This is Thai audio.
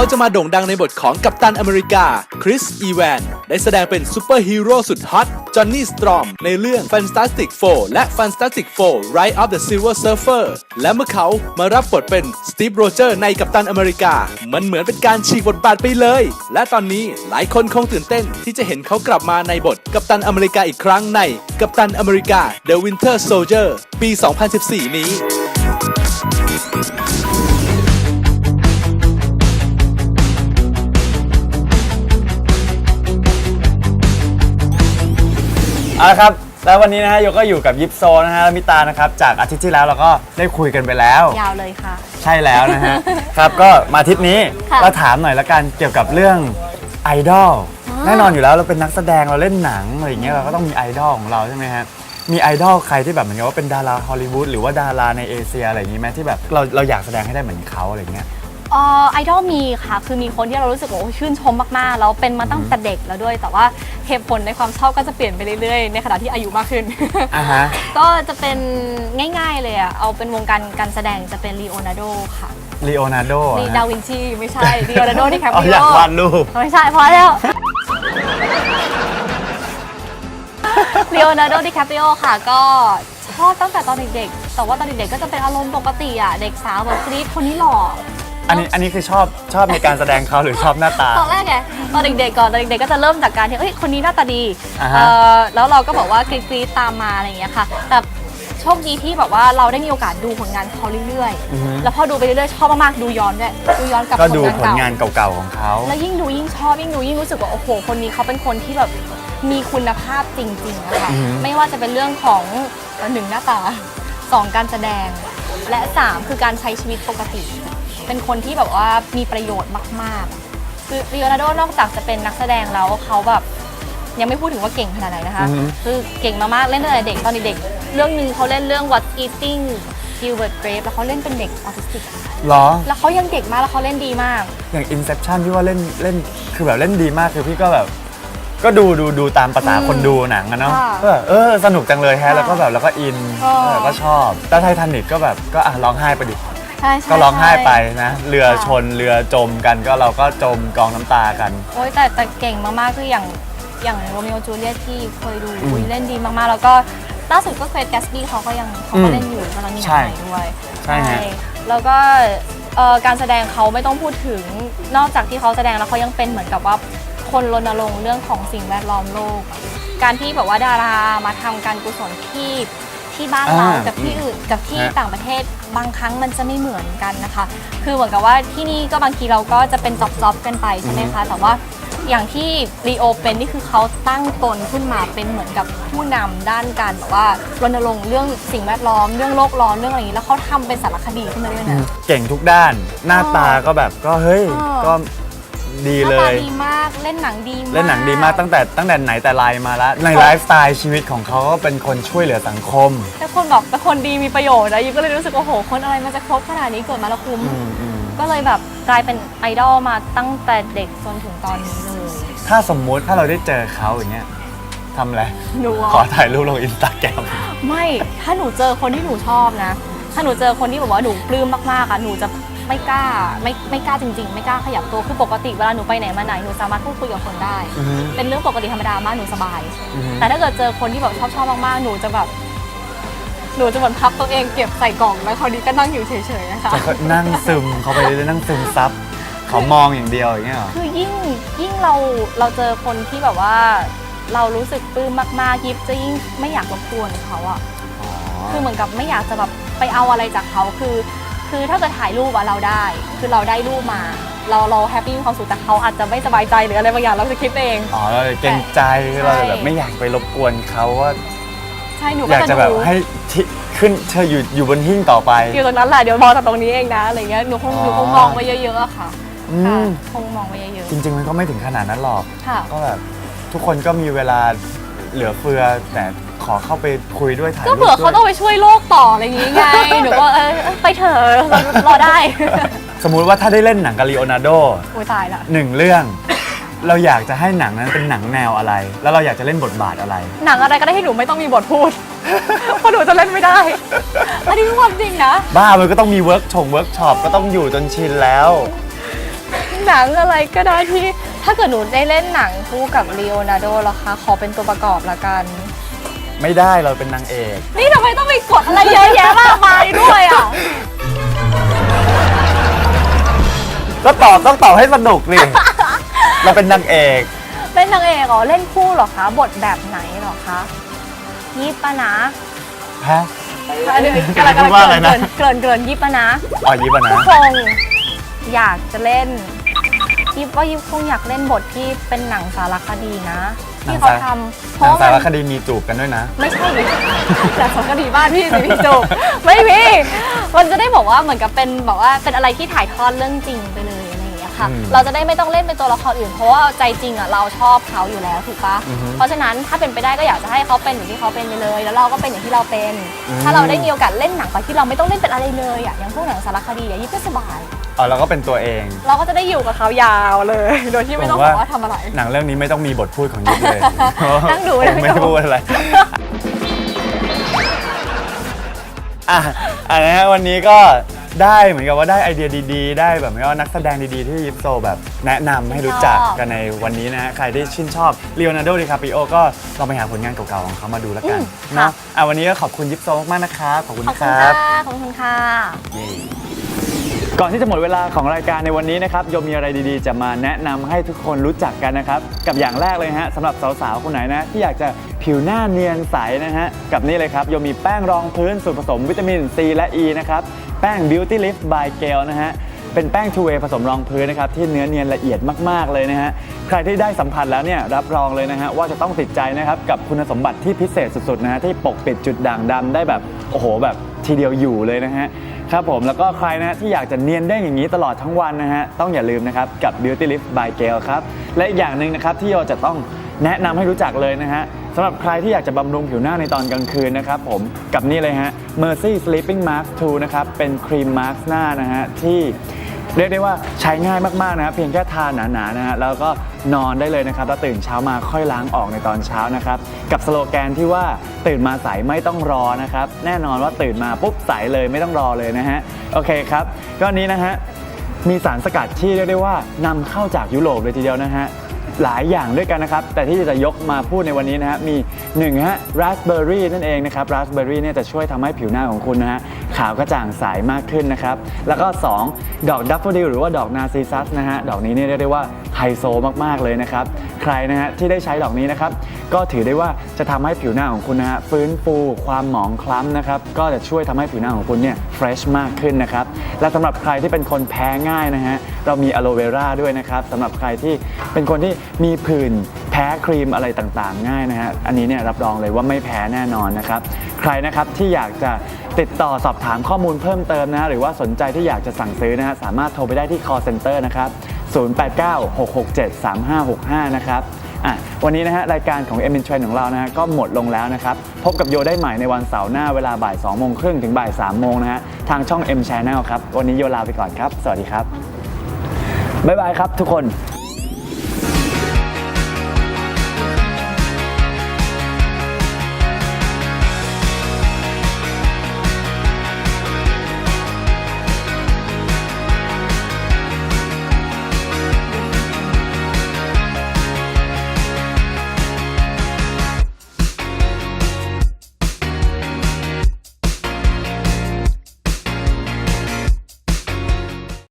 เขาจะมาโด่งดังในบทของกัปตันอเมริกา คริส อีแวน ได้แสดงเป็นซูเปอร์ฮีโร่สุดฮอต จอห์นนี่ สตรอม ในเรื่อง Fantastic Four และ Fantastic Four Rise of the Silver Surfer และเมื่อเขามารับบทเป็นสตีฟโรเจอร์ในกัปตันอเมริกา มันเหมือนเป็นการฉีกบทบาทไปเลย และตอนนี้หลายคนคงตื่นเต้นที่จะเห็นเขากลับมาในบทกัปตันอเมริกาอีกครั้งในกัปตันอเมริกา The Winter Soldier ปี 2014 นี้ เอาละครับ แล้ววันนี้นะฮะโยก็อยู่กับยิปโซนะฮะและมิตานะครับ จากอาทิตย์ที่แล้วเราก็ได้คุยกันไปแล้ว ยาวเลยค่ะ ใช่แล้วนะฮะ ครับก็มาอาทิตย์นี้ค่ะ เราถามหน่อยละกันเกี่ยวกับเรื่องไอดอลอ๋อแน่นอนอยู่แล้วเราเป็นนักแสดงเราเล่นหนังอะไรอย่างเงี้ยเราก็ต้องมีไอดอลของเราใช่ไหมฮะมีไอดอลใครที่แบบเหมือนกับว่าเป็นดาราฮอลลีวูดหรือว่าดาราในเอเชียอะไรอย่างงี้ไหมที่แบบเราเราอยากแสดงให้ได้เหมือนเขาอะไรอย่างเงี้ย เอ่อไอดอลมีค่ะ คือมีคนที่เรารู้สึกว่าโอ้ชื่นชมมากๆ แล้วเป็นมาตั้งแต่เด็กแล้วด้วย แต่ว่าเหตุผลในความชอบก็จะเปลี่ยนไปเรื่อยๆ ในขณะที่อายุมากขึ้น อ่าฮะ ก็จะเป็นง่ายๆเลยอะเอาเป็นวงการการแสดงจะเป็นลีโอนาร์โดค่ะ ลีโอนาร์โดลีดาวินชีไม่ใช่ลีโอนาร์โดที่แคปอ๋อริอยากโอวาดรูป ไม่ใช่พอแล้วลีโอนาร์โดดิคาปิโอค่ะ ก็ชอบตั้งแต่ตอนเด็กๆแต่ว่าตอนเด็กๆก็จะเป็นอารมณ์ปกติอะเด็กสาวแบบกรี๊ดคนนี้หล่อ อันนี้อันนี้คือชอบชอบในการแสดงเขาหรือชอบหน้าตา ตอนแรกไงตอนเด็กๆก่อนตอนเด็กๆก็จะเริ่มจากการที่เอ้ยคนนี้หน้าตาดีอ่าฮะ เอ่อแล้วเราก็บอกว่ากรี๊ดๆตามมาอะไรอย่างเงี้ยค่ะ แต่โชคดีที่แบบว่าเราได้มีโอกาสดูผลงานเขาเรื่อยอือฮึๆแล้วพอดูไปเรื่อยๆชอบมากๆดูย้อนด้วยดูย้อนกลับก็ดูผลงานผลเก่างานเก่าๆของเขา แล้วยิ่งดูยิ่งชอบยิ่งดูยิ่งรู้สึกว่าโอ้โหคนนี้เขาเป็นคนที่แบบมีคุณภาพจริงๆนะคะอือฮึ ไม่ว่าจะเป็นเรื่องของเอ่อหนึ่งหน้าตาสองการแสดงและสามคือการใช้ชีวิตปกติ เป็นคนที่แบบว่ามีประโยชน์มากๆคือลีโอนาร์โดนอกจากจะเป็นนักแสดงแล้วเขาแบบยังไม่พูดถึงว่าเก่งขนาดไหนนะคะ อือฮึ คือเก่งมากๆเล่นตั้งแต่เด็กตอนเด็กๆเรื่องหนึงเขาเล่นเรื่อง What Eating Gilbert Grape แล้วเขาเล่นเป็นเด็กออทิสติกเหรอ แล้วเขายังเด็กมากแล้วเขาเล่นดีมาก อย่าง Inception ที่ว่าเล่นเล่นคือแบบเล่นดีมากคือพี่ก็แบบ ก็ดูดูดูตามภาษาอืมคนดูหนังอะเนาะค่ะก็แบบเออ สนุกจังเลยแฮะ ค่ะแล้วก็แบบแล้วก็อินอ๋อเออก็ชอบ แล้วไททานิกก็แบบก็อะร้องไห้ไปดิ ใช่ใช่ก็ร้องไห้ไปนะ เรือค่ะชนเรือจมกันก็เราก็จมกองน้ำตากัน โอ้ยแต่แต่เก่งมาก ๆ คืออย่างอย่างโรมิโอจูเลียตที่เคยดูอืมอุ๊ยเล่นดีมาก ๆ แล้วก็ล่าสุดก็เคยแกสบี้เขาก็ยังเขาก็อืมเล่นอยู่กำลังมีหนังใช่ใหม่ด้วยใช่ฮะ แล้วก็เอ่อการแสดงเขาไม่ต้องพูดถึงนอกจากที่เขาแสดงแล้วเขายังเป็นเหมือนกับว่าคนรณรงค์เรื่องของสิ่งแวดล้อมโลก การที่แบบว่าดารามาทำการกุศลที่ ที่บ้านเราอ่ากับที่อื่นกับที่ฮะต่างประเทศบางครั้งมันจะไม่เหมือนกันนะคะ คือเหมือนกับว่าที่นี่ก็บางทีเราก็จะเป็นจ็อบๆกันไปใช่ไหมคะแต่ว่าอย่างที่รีโอเป็นนี่คือเขาตั้งตนขึ้นมาเป็นเหมือนกับผู้นำด้านการแบบว่ารณรงค์เรื่องสิ่งแวดล้อมเรื่องโลกร้อนเรื่องอะไรอย่างนี้แล้วเขาทำเป็นสารคดีขึ้นมาด้วยนะ เก่งทุกด้าน หน้าตาก็แบบก็เฮ้ย อ๋อ ก็ ดีหเลน้าตายดีมากเล่นหนังดีมาก เล่นหนังดีมากตั้งแต่ตั้งแต่ไหนแต่ไรมาแล้ว ในไลฟ์สไตล์ชีวิตของเขาก็เป็นคนช่วยเหลือสังคม แต่คนบอกเป็นคนดีมีประโยชน์นะยูก็เลยรู้สึกว่าโอ้โหคนอะไรมันจะครบขนาดนี้เกิดมาแล้วคุ้ม อืมอืมก็เลยแบบกลายเป็นไอดอลมาตั้งแต่เด็กจนถึงตอนนี้เลย ถ้าสมมุติถ้าเราได้เจอเขาอย่างเงี้ยทำอะไรหนูอะขอถ่ายรูปลงอินสตาแกรม ไม่ถ้าหนูเจอคนที่หนูชอบนะ ถ้าหนูเจอคนที่แบบว่าหนูปลื้มมากๆอะหนูจะ ไม่กล้าไม่ไม่กล้าจริง ๆ ไม่กล้าขยับตัวคือปกติเวลาหนูไปไหนมาไหนหนูสามารถพูดคุยกับคนได้ อือฮึเป็นเรื่องปกติธรรมดามากหนูสบาย อือฮึ แต่ถ้าเกิดเจอคนที่แบบชอบชอบมากๆหนูจะแบบหนูจะเหมือนพับตัวเองเก็บใส่กล่องแล้วคราวนี้ก็นั่งอยู่เฉยๆนะคะแล้วก็นั่งซึมเขาไปเรื่อยๆนั่งซึมซับเขามองอย่างเดียวอย่างเงี้ยเหรอ คือยิ่งยิ่งเราเราเจอคนที่แบบว่า เรารู้สึกปลื้มมากๆยิบจะยิ่งไม่อยากรบกวนเขาอะอ๋อคือเหมือนกับไม่อยากจะแบบไปเอาอะไรจากเขาคือ คือถ้าเกิดถ่ายรูปอะเราได้ คือเราได้รูปมา เราเราแฮปปี้มีความสุขแต่เขาอาจจะไม่สบายใจหรืออะไรบางอย่างเราจะคิดเองอ๋อเราเลยเกรงใจใช่เราเลยแบบไม่อยากไปรบกวนเขาว่าใช่หนูอก็ยากจะจะแบบดูให้ที่ขึ้นเธออยู่อยู่บนหิ้งต่อไปอยู่ตรงนั้นแหละเดี๋ยวมองจากตรงนี้เองนะอะไรเงี้ยหนูคงอ๋อหนูคงมองไว้เยอะๆอะค่ะอืค่ะมคงมองไว้เยอะจริง ๆ มันก็ไม่ถึงขนาดนั้นหรอกๆค่ะก็แบบทุกคนก็มีเวลาเหลือเฟือแต่ ขอเข้าไปคุยด้วยถ่ายก็รูปเผื่อเขาด้ต้อวยงไปช่วยโลกต่ออะไรอย่างงี้ไง หนูก็เออไปเถอะรอรอได้ สมมุติว่าถ้าได้เล่นหนังกับลีโอนาร์โดโอ้ยตายละ หนึ่งเรื่อง เราอยากจะให้หนังนั้นเป็นหนังแนวอะไร แล้วเราอยากจะเล่นบทบาทอะไร หนังอะไรก็ได้ที่หนูไม่ต้องมีบทพูด เพราะหนูจะเล่นไม่ได้ อันนี้คือความจริงนะ บ้ามันก็ต้องมีเวิร์กชงเวิร์กช็อปก็ต้องอยู่จนชินแล้วหหนังอะไรก็ได้ที่ ถ้าเกิดหนูได้เล่นหนังคู่กับลีโอนาร์โดล่ะคะ ขอเป็นตัวประกอบละกัน ไม่ได้เราเป็นนางเอก นี่ทำไมต้องไปกดอะไรเยอะแยะมากมายด้วยอะ ก็ตอบต้องตอบให้สนุกดิเราเป็นนางเอก เป็นนางเอกเหรอ เล่นคู่เหรอคะ บทแบบไหนเหรอคะยิปปะนะฮะ อันนี้กำลังพูดว่าอะไรนะ เกรินเกรินยิปปะนะอ๋อยิบอะนะคงอยากจะเล่น ยิปว่ายิปคงอยากเล่นบทที่เป็นหนังสารคดีนะ ที่เขาทำเพหนังราะสารมันคดีมีจูบกันด้วยนะ ไม่ใช่ดิแต่สารคดีบ้านพี่สิพี่จุกไม่มีมันจะได้บอกว่าเหมือนกับเป็นแบบว่าเป็นอะไรที่ถ่ายทอดเรื่องจริงไปเลย ค่ะ อืมเราจะได้ไม่ต้องเล่นเป็นตัวละครอื่น เพราะว่าใจจริงอะเราชอบเขาอยู่แล้วถูกปะอือฮึเพราะฉะนั้นถ้าเป็นไปได้ก็อยากจะให้เขาเป็นอย่างที่เขาเป็นไปเลย แล้วเราก็เป็นอย่างที่เราเป็น อืม ถ้าเราได้มีโอกาสเล่นหนังไปที่เราไม่ต้องเล่นเป็นอะไรเลยอะอย่างพวกหนังสารคดีอะยิ่งก็สบาย อ๋อเราก็เป็นตัวเอง เราก็จะได้อยู่กับเขายาวเลย โดยที่ไม่ต้องผมบว่าอกว่าทำอะไร หนังเรื่องนี้ไม่ต้องมีบทพูดของยิบเลย นั่งดูผมนั่งดูไม่พูดอะไรอะอันนี้ฮะวันนี้ก็ ได้เหมือนกับว่าได้ไอเดียดีๆ ได้แบบเหมือนกับว่านักแสดงดีๆ ที่ยิปโซแบบแนะนำให้รู้จักกันในวันนี้นะฮะใครที่ชื่นชอบเล o n นา d โดดิคาปิโอก็ลองไปหาผลงานเก่าๆของเขามาดูแล้วกันอืมเนาะค่ะอะวันนี้ก็ขอบคุณยิปโซมากๆนะครับขอบคุณขอบคคุณรัค่ะบ ขอบคุณค่ะ ก่อนที่จะหมดเวลาของรายการในวันนี้นะครับโยมมีอะไรดีๆ จะมาแนะนำให้ทุกคนรู้จักกันนะครับกับอย่างแรกเลยฮะสำหรับสาวๆคนไหนนะที่อยากจะผิวหน้าเนียนใสนะฮะกับนี่เลยครับโยมมีแป้งรองพื้นสูตรผสมวิตามิน C และ E นะครับแป้ง Beauty Lift by g a l นะฮะเป็นแป้ง two way ผสมรองพื้นนะครับที่เนื้อเนียนละเอียดมากๆเลยนะฮะใครที่ได้สัมผัสแล้วเนี่ยรับรองเลยนะฮะว่าจะต้องติดใจนะครับกับคุณสมบัติที่พิเศษสุดๆนะฮะที่ปกปิดจุดด่างดำได้แบบโอ้โหแบบทีเดียวอยู่เลยนะฮะ ครับผมแล้วก็ใครนะที่อยากจะเนียนเด้งอย่างนี้ตลอดทั้งวันนะฮะต้องอย่าลืมนะครับกับ Beauty Lift by g a l ครับและอีกอย่างหนึ่งนะครับที่เราจะต้องแนะนำให้รู้จักเลยนะฮะสำหรับใครที่อยากจะบำรุงผิวหน้าในตอนกลางคืนนะครับผมกับนี่เลยฮะ Mercy Sleeping Mask 2นะครับเป็นครีมมาร์กหน้านะฮะที่ เรียกได้ว่าใช้ง่ายมากๆนะครับเพียงแค่ทาหนาๆนะฮะแล้วก็นอนได้เลยนะครับแล้วตื่นเช้ามาค่อยล้างออกในตอนเช้านะครับกับสโลแกนที่ว่าตื่นมาใสไม่ต้องรอนะครับแน่นอนว่าตื่นมาปุ๊บใสเลยไม่ต้องรอเลยนะฮะโอเคครับก็อันนี้นะฮะมีสารสกัดที่เรียกได้ว่านำเข้าจากยุโรปเลยทีเดียวนะฮะหลายอย่างด้วยกันนะครับ แต่ที่จะยกมาพูดในวันนี้นะฮะมี1ฮะราสเบอร์รี่นั่นเองนะครับราสเบอร์รี่เนี่ยจะช่วยทำให้ผิวหน้าของคุณนะฮะ ขาวกระจ่างใสมากขึ้นนะครับ แล้วก็ 2 ดอกดัฟเฟอดิลหรือว่าดอกนาซีซัสนะฮะ ดอกนี้เนี่ยเรียกได้ว่าไฮโซมากๆเลยนะครับ ใครนะฮะที่ได้ใช้ดอกนี้นะครับ ก็ถือได้ว่าจะทำให้ผิวหน้าของคุณนะฮะฟื้นฟู ความหมองคล้ำนะครับ ก็จะช่วยทำให้ผิวหน้าของคุณเนี่ยเฟรชมากขึ้นนะครับ และสำหรับใครที่เป็นคนแพ้ง่ายนะฮะ เรามีอะโลเวราด้วยนะครับสำหรับใครที่เป็นคนที่มีผื่นแพ้ครีมอะไรต่างๆ ง่ายนะฮะ อันนี้เนี่ยรับรองเลยว่าไม่แพ้แน่นอนนะครับ ใครนะครับที่อยากจะ ติดต่อสอบถามข้อมูลเพิ่มเติมนะ หรือว่าสนใจที่อยากจะสั่งซื้อนะฮะสามารถโทรไปได้ที่ call center นะครับ 0896673565 นะครับอะวันนี้นะฮะรายการของ m อ็ม Trend ของเรานะฮะก็หมดลงแล้วนะครับ พบกับโยได้ใหม่ในวันเสาร์หน้าเวลาบ่าย2โมงครึ่งถึงบ่าย3โมงนะฮะทางช่อง M Channel ครับ วันนี้โยลาไปก่อนครับ สวัสดีครับ บ๊ายบายครับทุกคน